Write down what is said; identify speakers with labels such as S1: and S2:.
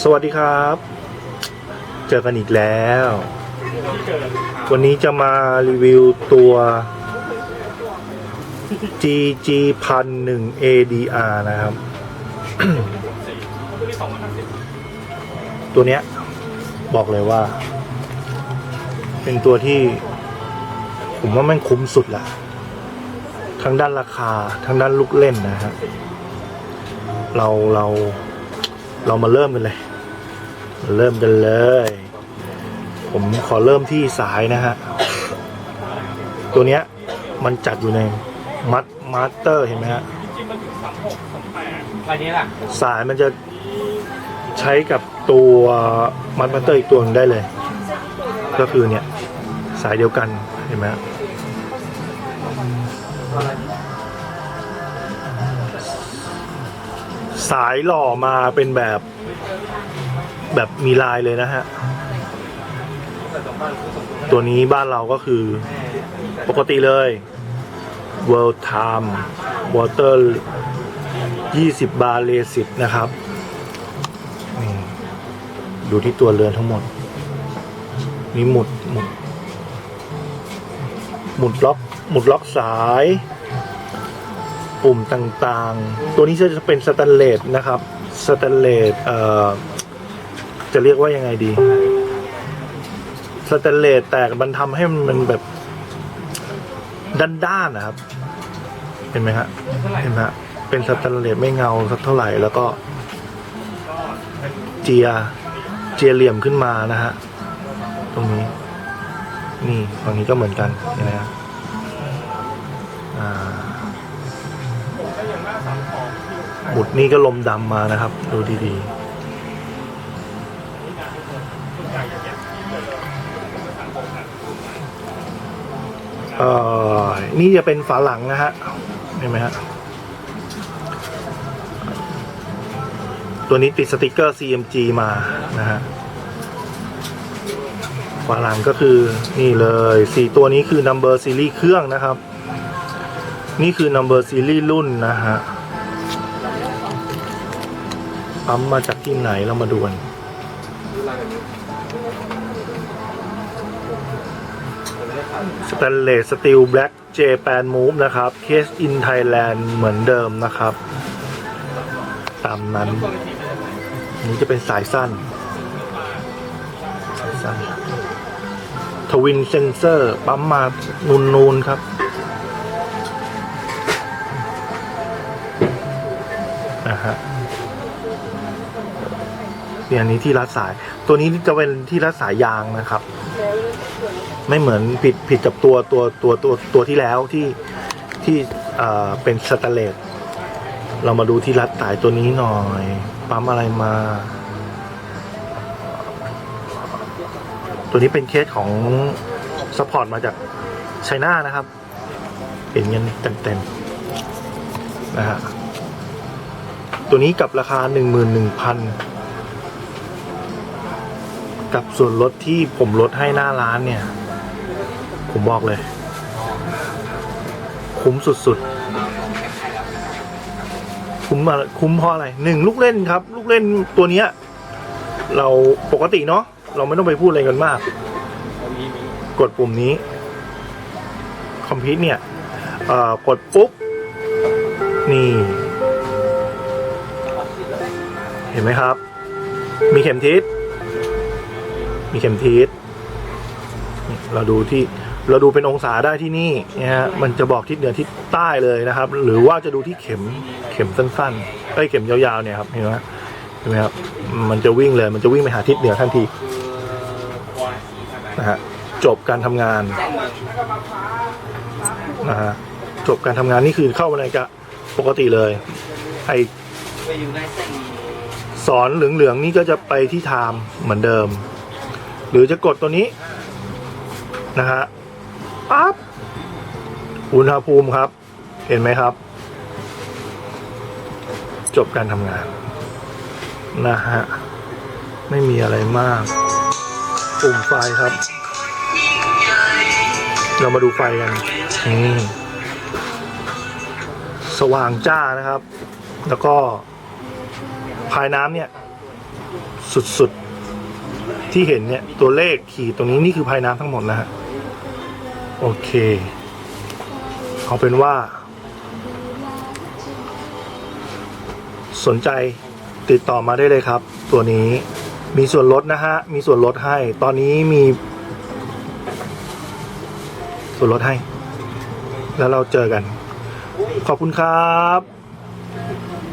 S1: สวัสดีครับ เจอกันอีกแล้ว วันนี้จะมารีวิวตัว GG พันหนึ่ง ADR นะครับ ตัวเนี้ย บอกเลยว่า เป็นตัวที่ ผมว่าแม่งคุ้มสุดละทั้งด้านราคา ทั้งด้านลูกเล่นนะฮะเราเรา เรามาเริ่มกันเลยมาเริ่มกันเลย ผมขอเริ่มที่สายนะฮะ ตัวเนี้ยมันจัดอยู่ในมัดมาสเตอร์เห็นไหมฮะ
S2: อันนี้ล่ะ
S1: สายมันจะใช้กับตัวมัดมาสเตอร์อีกตัวหนึงได้เลย ก็คือเนี่ย สายเดียวกันเห็นไหมฮะ สายหล่อมาเป็นแบบแบบมีลายเลยนะฮะ ตัวนี้บ้านเราก็คือปกติเลย World Time Water 20 บาร์เลสิบนะครับ นี่ดูที่ตัวเรือนทั้งหมด นี่หมุดหมุดหมุดล็อกหมุดล็อกสาย ปุ่มต่างๆ ตัวนี้จะเป็นสแตนเลสนะครับสแตนเลสเอ่อจะเรียกว่ายังไงดีสแตนเลสแต่มันทำให้มันแบบด้านๆนะครับ เห็นไหมฮะเห็นไหมฮะเป็นสแตนเลสไม่เงาสักเท่าไหร่แล้วก็เจียเจียเหลี่ยมขึ้นมานะฮะตรงนี้ นี่ฝั่งนี้ก็เหมือนกันเห็นไหมฮะอ่า หมุดนี่ก็ลมดำมานะครับ ดูดีๆเอ่อนี่จะเป็นฝาหลังนะฮะเห็นไหมฮะตัวนี้ติดสติกเกอร์ CMG มานะฮะฝาหลังก็คือนี่เลยสี่ตัวนี้คือ Number Series เครื่องนะครับ นี่คือ Number Series รุ่นนะฮะ ปั๊มมาจากที่ไหนเรามาดูกันสแตนเลสสตีลแบล็กเจแปนมูฟนะครับเคสอินไทยแลนด์เหมือนเดิมนะครับ ตามนั้น นี่จะเป็นสายสั้น สายสั้นทวินเซนเซอร์ ปั๊มมานูนนูนครับ นะฮะ นี่อันนี้ที่รัดสาย ตัวนี้จะเป็นที่รัดสายยางนะครับ ไม่เหมือนผิดผิดกับตัวตัวตัวตัวตัวที่แล้วที่ที่เอ่อเป็นสแตนเลสเรามาดูที่รัดสายตัวนี้หน่อย ปั๊มอะไรมา ตัวนี้เป็นเคสของซัพพอร์ตมาจากไชน่านะครับเห็นเงินเต็มๆนะฮะตัวนี้กับราคา 11,000 กับส่วนลดที่ผมลดให้หน้าร้านเนี่ย ผมบอกเลย คุ้มสุดๆ คุ้มมาคุ้มเพราะอะไรหนึ่งลูกเล่นครับ ลูกเล่นตัวเนี้ย เราปกติเนาะเราไม่ต้องไปพูดอะไรกันมาก กดปุ่มนี้ คอมพิวเนี่ยเอ่อกดปุ๊บ นี่ เห็นไหมครับ มีเข็มทิศ มีเข็มทิศเราดูที่เราดูเป็นองศาได้ที่นี่นะฮะมันจะบอกทิศเหนือทิศใต้เลยนะครับ หรือว่าจะดูที่เข็มเข็มสั้นๆเอ้เข็มยาวๆเนี่ยครับเห็นไหมเห็นไหมครับมันจะวิ่งเลยมันจะวิ่งไปหาทิศเหนือทันทีนะฮะจบการทำงานนะฮะจบการทำงานนี่คือเข้ามาในกะปกติเลยไอ
S2: ไปอนเส้น
S1: สอนเหลืองๆนี่ก็จะไปที่ไทม์เหมือนเดิม หรือจะกดตัวนี้นะฮะปั๊บอุณหภูมิครับ เห็นไหมครับ จบการทำงาน นะฮะ ไม่มีอะไรมาก ปุ่มไฟครับ เรามาดูไฟกันนี่สว่างจ้านะครับ แล้วก็พายน้ำเนี่ย สุด ๆ ที่เห็นเนี่ยตัวเลขขีดตรงนี้นี่คือภายน้ำทั้งหมดนะฮะโอเค เอาเป็นว่า สนใจติดต่อมาได้เลยครับ ตัวนี้มีส่วนลดนะฮะ มีส่วนลดให้ ตอนนี้มี ส่วนลดให้ แล้วเราเจอกัน ขอบคุณครับ